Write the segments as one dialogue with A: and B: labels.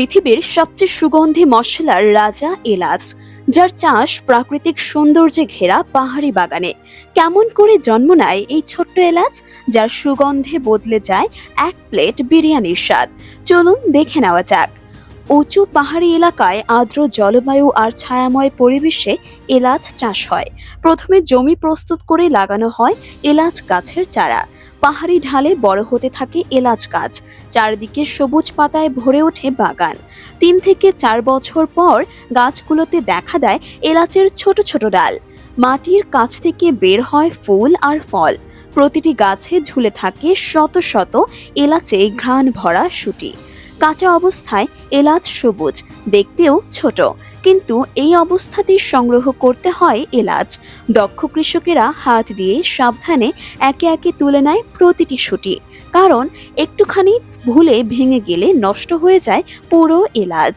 A: পৃথিবীর সবচেয়ে সুগন্ধি মশলার রাজা এলাচ, যার চাষ প্রাকৃতিক সৌন্দর্যে ঘেরা পাহাড়ি বাগানে। কেমন করে জন্ম নেয় এই ছোট্ট এলাচ, যার সুগন্ধে বদলে যায় এক প্লেট বিরিয়ানির স্বাদ? চলুন দেখে নেওয়া যাক। উঁচু পাহাড়ি এলাকায় আর্দ্র জলবায়ু আর ছায়াময় পরিবেশে এলাচ চাষ হয়। প্রথমে জমি প্রস্তুত করে লাগানো হয় এলাচ গাছের চারা। পাহাড়ি ঢালে বড় হতে থাকে এলাচ গাছ, চারদিকে সবুজ পাতায় ভরে ওঠে বাগান। তিন থেকে চার বছর পর গাছগুলোতে দেখা দেয় এলাচের ছোট ছোট ডাল। মাটির কাছ থেকে বের হয় ফুল আর ফল। প্রতিটি গাছে ঝুলে থাকে শত শত এলাচে ঘ্রাণ ভরা সুটি। কাঁচা অবস্থায় এলাচ সবুজ, দেখতেও ছোট। কিন্তু এই অবস্থাতেই সংগ্রহ করতে হয় এলাচ। দক্ষ কৃষকেরা হাত দিয়ে সাবধানে একে একে তুলে নেয় প্রতিটি সুটি। কারণ একটুখানি ভুলে ভেঙে গেলে নষ্ট হয়ে যায় পুরো এলাচ।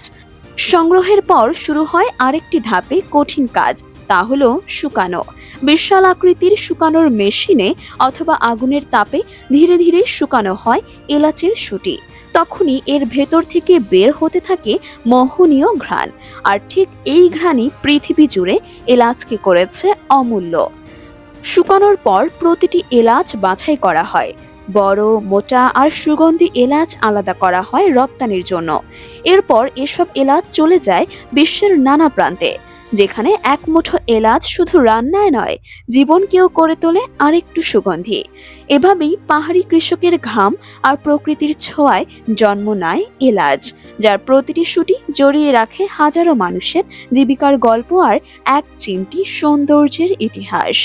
A: সংগ্রহের পর শুরু হয় আরেকটি ধাপে কঠিন কাজ। তা হলো শুকানো। বিশাল আকৃতির শুকানোর মেশিনে অথবা আগুনের তাপে ধীরে ধীরে শুকানো হয় এলাচের সুটি। তখনই এর ভেতর থেকে বের হতে থাকে মোহনীয় ঘ্রাণ। আর ঠিক এই ঘ্রাণই পৃথিবী জুড়ে এলাচকে করেছে অমূল্য। শুকানোর পর প্রতিটি এলাচ বাছাই করা হয়। বড়, মোটা আর সুগন্ধি এলাচ আলাদা করা হয় রপ্তানির জন্য। এরপর এসব এলাচ চলে যায় বিশ্বের নানা প্রান্তে। যেখানে এক মুঠো এলাচ শুধু রান্নায় নয়, জীবনকেও করে তোলে আরেকটু সুগন্ধি। এভাবেই পাহাড়ি কৃষকের ঘাম আর প্রকৃতির ছোঁয়ায় জন্ম নেয় এলাচ, যার প্রতিটি সুটি জড়িয়ে রাখে হাজারো মানুষের জীবিকার গল্প আর এক চিমটি সৌন্দর্যের ইতিহাস।